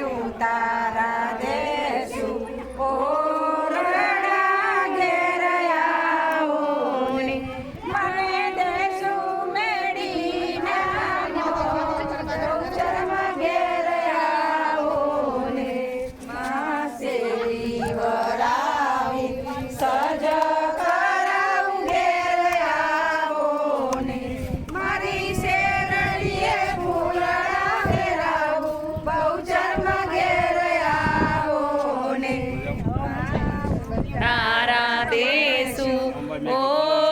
આવ્યું તારા તારા દેસુ ઓ